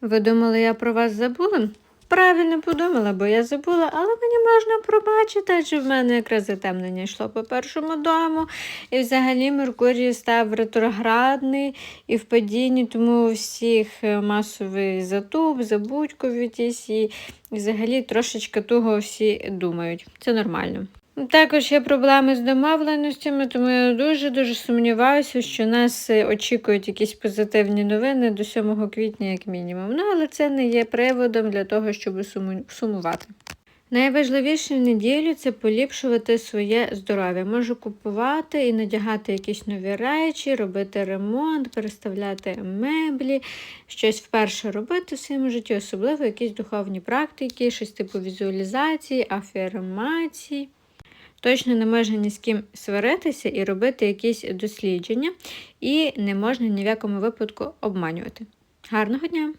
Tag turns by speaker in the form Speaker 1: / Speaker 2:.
Speaker 1: Ви думали, я про вас забула? Правильно подумала, бо я забула, але мені можна пробачити, адже в мене якраз затемнення йшло по першому дому. І взагалі Меркурій став ретроградний і в падінні, тому у всіх е, масовий затуп, забудьковітість і взагалі трошечки туго всі думають. Це нормально. Також є проблеми з домовленостями, тому я дуже-дуже сумніваюся, що нас е, очікують якісь позитивні новини до 7 квітня, як мінімум. Ну, але це не є приводом для того, щоб суму- сумувати. Найважливіше в неділю це поліпшувати своє здоров'я. Можу купувати і надягати якісь нові речі, робити ремонт, переставляти меблі, щось вперше робити в своєму житті, особливо якісь духовні практики, щось типу візуалізації, афірмацій. Точно не можна ні з ким сваритися і робити якісь дослідження, і не можна ні в якому випадку обманювати. Гарного дня!